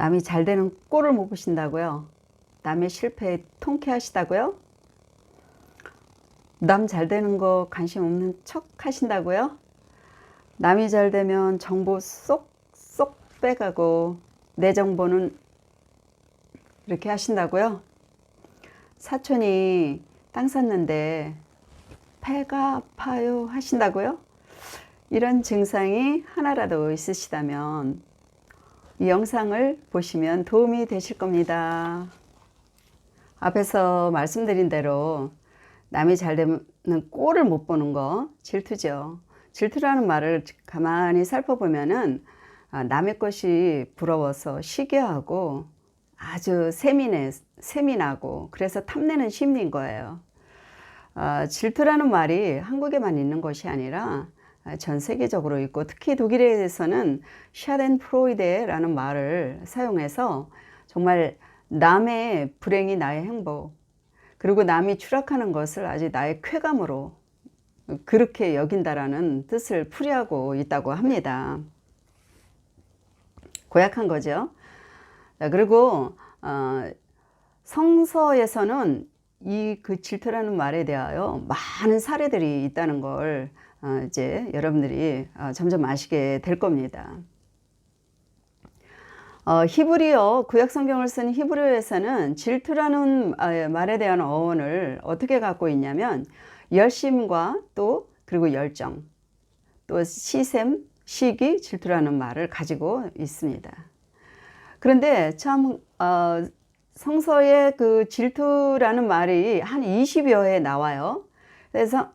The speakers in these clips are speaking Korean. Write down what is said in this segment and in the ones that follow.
남이 잘 되는 꼴을 못 보신다고요? 남의 실패에 통쾌하시다고요? 남 잘 되는 거 관심 없는 척 하신다고요? 남이 잘 되면 정보 쏙쏙 빼가고 내 정보는 이렇게 하신다고요? 사촌이 땅 샀는데 배가 아파요 하신다고요? 이런 증상이 하나라도 있으시다면 이 영상을 보시면 도움이 되실 겁니다. 앞에서 말씀드린 대로 남이 잘 되는 꼴을 못 보는 거 질투죠. 질투라는 말을 가만히 살펴보면은 아, 남의 것이 부러워서 시기하고 아주 세민해, 세민하고 그래서 탐내는 심리인 거예요. 아, 질투라는 말이 한국에만 있는 것이 아니라 전 세계적으로 있고 특히 독일에서는 샤덴 프로이데라는 말을 사용해서 정말 남의 불행이 나의 행복 그리고 남이 추락하는 것을 아주 나의 쾌감으로 그렇게 여긴다라는 뜻을 풀이하고 있다고 합니다. 고약한 거죠. 그리고 어, 성서에서는 이 그 질투라는 말에 대하여 많은 사례들이 있다는 걸 어, 이제 여러분들이 어, 점점 아시게 될 겁니다. 어, 히브리어 구약 성경을 쓴 히브리어에서는 질투라는 아, 말에 대한 어원을 어떻게 갖고 있냐면 열심과 또 그리고 열정 또 시샘 시기 질투라는 말을 가지고 있습니다. 그런데 참 어, 성서에 그 질투라는 말이 한 20여 회 나와요. 그래서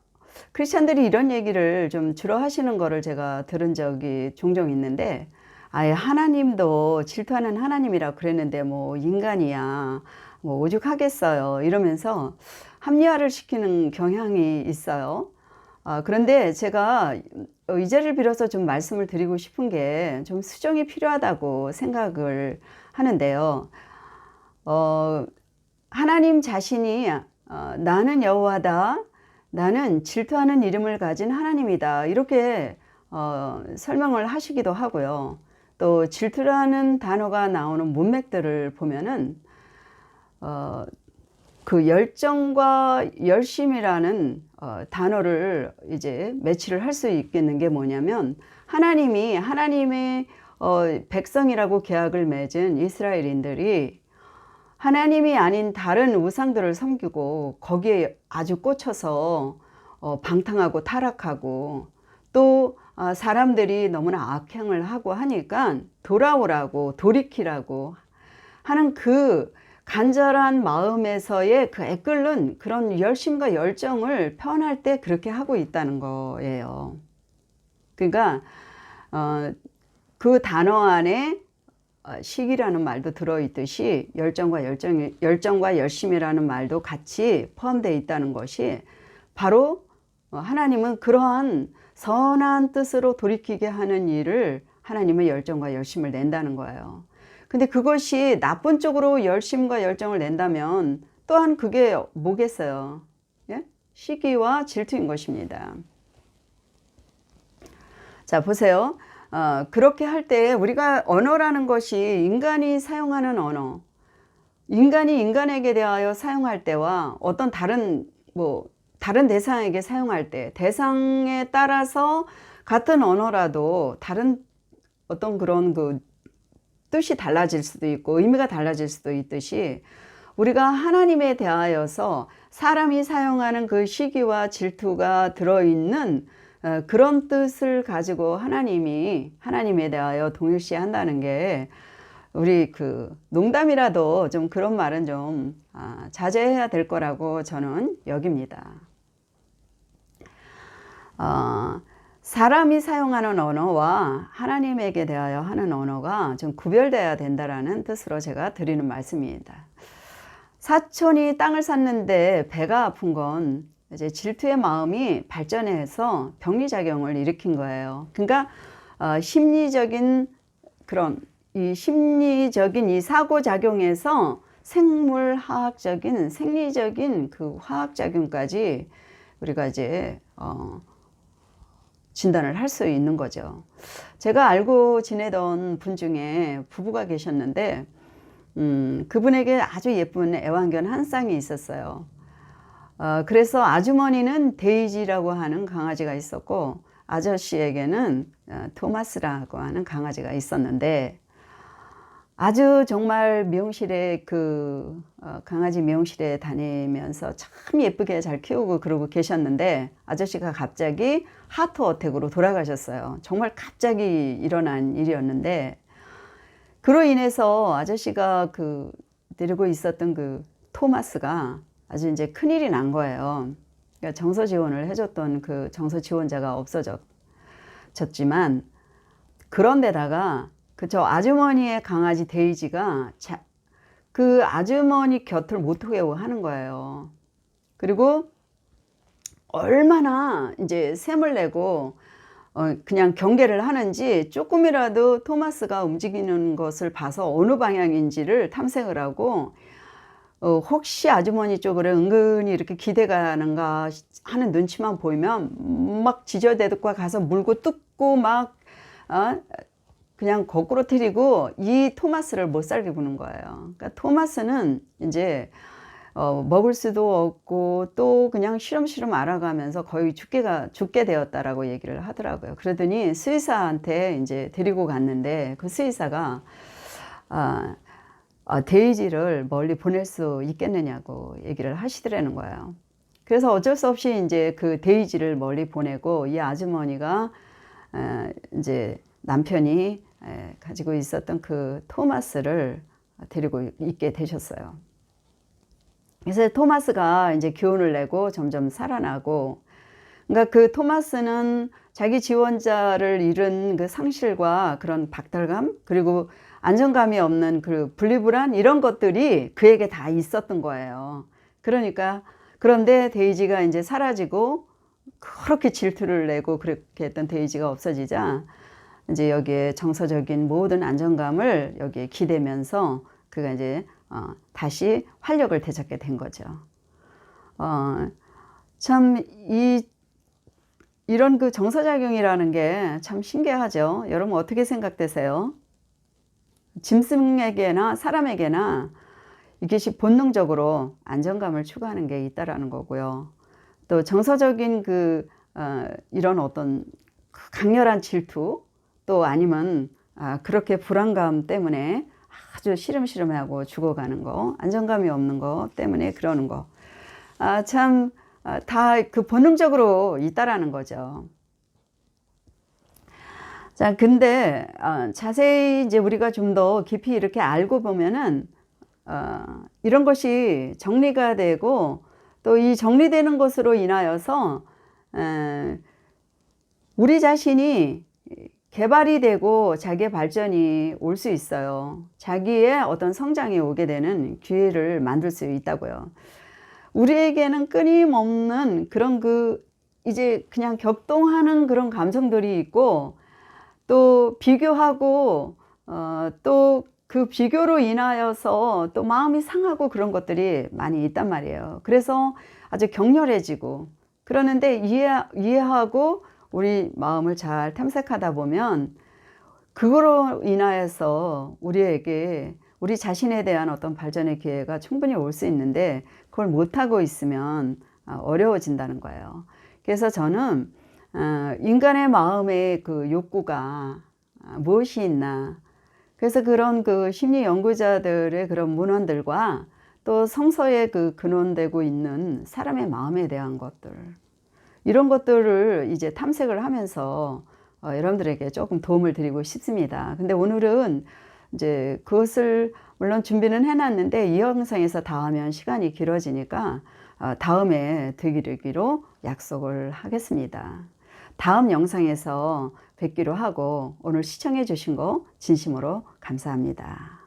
크리스천들이 이런 얘기를 좀 주로 하시는 거를 제가 들은 적이 종종 있는데 아예 하나님도 질투하는 하나님이라 그랬는데 뭐 인간이야 뭐 오죽하겠어요 이러면서 합리화를 시키는 경향이 있어요. 아, 그런데 제가 이 자리를 빌어서 좀 말씀을 드리고 싶은 게 좀 수정이 필요하다고 생각을 하는데요. 어, 하나님 자신이 어, 나는 여호와다. 나는 질투하는 이름을 가진 하나님이다. 이렇게 어, 설명을 하시기도 하고요. 또 질투라는 단어가 나오는 문맥들을 보면은 어, 그 열정과 열심이라는 어, 단어를 이제 매치를 할 수 있겠는 게 뭐냐면 하나님이 하나님의 어, 백성이라고 계약을 맺은 이스라엘인들이 하나님이 아닌 다른 우상들을 섬기고 거기에 아주 꽂혀서 어, 방탕하고 타락하고 또 어, 사람들이 너무나 악행을 하고 하니까 돌아오라고 돌이키라고 하는 그 간절한 마음에서의 그 애끓는 그런 열심과 열정을 표현할 때 그렇게 하고 있다는 거예요. 그러니까 어, 그 단어 안에 어, 시기라는 말도 들어있듯이 열정과 열정, 열정과 열심이라는 말도 같이 포함되어 있다는 것이 바로 어, 하나님은 그러한 선한 뜻으로 돌이키게 하는 일을 하나님의 열정과 열심을 낸다는 거예요. 근데 그것이 나쁜 쪽으로 열심과 열정을 낸다면 또한 그게 뭐겠어요? 예? 시기와 질투인 것입니다. 자, 보세요. 어, 그렇게 할 때 우리가 언어라는 것이 인간이 사용하는 언어, 인간이 인간에게 대하여 사용할 때와 어떤 다른 뭐 다른 대상에게 사용할 때 대상에 따라서 같은 언어라도 다른 어떤 그런 그 뜻이 달라질 수도 있고 의미가 달라질 수도 있듯이 우리가 하나님에 대하여서 사람이 사용하는 그 시기와 질투가 들어있는 어, 그런 뜻을 가지고 하나님이 하나님에 대하여 동일시 한다는 게 우리 그 농담이라도 좀 그런 말은 좀 아, 자제해야 될 거라고 저는 여깁니다. 어, 사람이 사용하는 언어와 하나님에게 대하여 하는 언어가 좀 구별돼야 된다라는 뜻으로 제가 드리는 말씀입니다. 사촌이 땅을 샀는데 배가 아픈 건 이제 질투의 마음이 발전해서 병리작용을 일으킨 거예요. 그러니까 어, 심리적인 그런 이 심리적인 이 사고작용에서 생물화학적인 생리적인 그 화학작용까지 우리가 이제 어, 진단을 할 수 있는 거죠. 제가 알고 지내던 분 중에 부부가 계셨는데, 음, 그분에게 아주 예쁜 애완견 한 쌍이 있었어요. 어, 그래서 아주머니는 데이지라고 하는 강아지가 있었고, 아저씨에게는 어, 토마스라고 하는 강아지가 있었는데, 아주 정말 미용실에 그 어, 강아지 미용실에 다니면서 참 예쁘게 잘 키우고 그러고 계셨는데 아저씨가 갑자기 하트 어택으로 돌아가셨어요. 정말 갑자기 일어난 일이었는데 그로 인해서 아저씨가 그 데리고 있었던 그 토마스가 아주 이제 큰일이 난 거예요. 그러니까 정서 지원을 해줬던 그 정서 지원자가 없어졌지만 그런데다가 그 저 아주머니의 강아지 데이지가 자, 그 아주머니 곁을 못 오게 하는 거예요. 그리고 얼마나 이제 샘을 내고 어, 그냥 경계를 하는지 조금이라도 토마스가 움직이는 것을 봐서 어느 방향인지를 탐색을 하고 어, 혹시 아주머니 쪽으로 은근히 이렇게 기대가는가 하는 눈치만 보이면 막 지저대득과 가서 물고 뜯고 막 어, 그냥 거꾸로 때리고 이 토마스를 못 살게 구는 거예요. 그러니까 토마스는 이제 어, 먹을 수도 없고 또 그냥 시름시름 알아가면서 거의 죽게가 죽게 되었다라고 얘기를 하더라고요. 그러더니 수의사한테 이제 데리고 갔는데 그 아, 아, 데이지를 멀리 보낼 수 있겠느냐고 얘기를 하시더라는 거예요. 그래서 어쩔 수 없이 이제 그 데이지를 멀리 보내고 이 아주머니가 에, 이제 남편이 에, 가지고 있었던 그 토마스를 데리고 있게 되셨어요. 그래서 토마스가 이제 교훈을 내고 점점 살아나고, 그러니까 그 토마스는 자기 지원자를 잃은 그 상실과 그런 박탈감, 그리고 안정감이 없는 그 분리불안 이런 것들이 그에게 다 있었던 거예요. 그러니까 그런데 데이지가 이제 사라지고 그렇게 질투를 내고 그렇게 했던 데이지가 없어지자 이제 여기에 정서적인 모든 안정감을 여기에 기대면서 그가 이제 어, 다시 활력을 되찾게 된 거죠. 어, 참, 이, 이런 그 정서작용이라는 게 참 신기하죠. 여러분 어떻게 생각되세요? 짐승에게나 사람에게나 이것이 본능적으로 안정감을 추구하는 게 있다라는 거고요. 또 정서적인 그, 어, 이런 어떤 그 강렬한 질투, 또 아니면 아, 그렇게 불안감 때문에 아주 시름시름하고 죽어가는 거, 안정감이 없는 거 때문에 그러는 거. 아, 참, 아, 다그 본능적으로 있다라는 거죠. 자, 근데, 어, 자세히 이제 우리가 좀 더 깊이 이렇게 알고 보면은, 어, 이런 것이 정리가 되고, 또 이 정리되는 것으로 인하여서, 에, 우리 자신이 개발이 되고 자기의 발전이 올 수 있어요. 자기의 어떤 성장이 오게 되는 기회를 만들 수 있다고요. 우리에게는 끊임없는 그런 그 이제 그냥 격동하는 그런 감정들이 있고 또 비교하고 어, 또 그 비교로 인하여서 또 마음이 상하고 그런 것들이 많이 있단 말이에요. 그래서 아주 격렬해지고 그러는데 이해, 이해하고 우리 마음을 잘 탐색하다 보면 그거로 인하여서 우리에게 우리 자신에 대한 어떤 발전의 기회가 충분히 올 수 있는데 그걸 못하고 있으면 아, 어려워진다는 거예요. 그래서 저는 어, 인간의 마음의 그 욕구가 아, 무엇이 있나. 그래서 그런 그 심리 연구자들의 그런 문헌들과 또 성서에 그 근원되고 있는 사람의 마음에 대한 것들. 이런 것들을 이제 탐색을 하면서 어, 여러분들에게 조금 도움을 드리고 싶습니다. 근데 오늘은 이제 그것을 물론 준비는 해놨는데 이 영상에서 다 하면 시간이 길어지니까 어, 다음에 되기로 약속을 하겠습니다. 다음 영상에서 뵙기로 하고 오늘 시청해 주신 거 진심으로 감사합니다.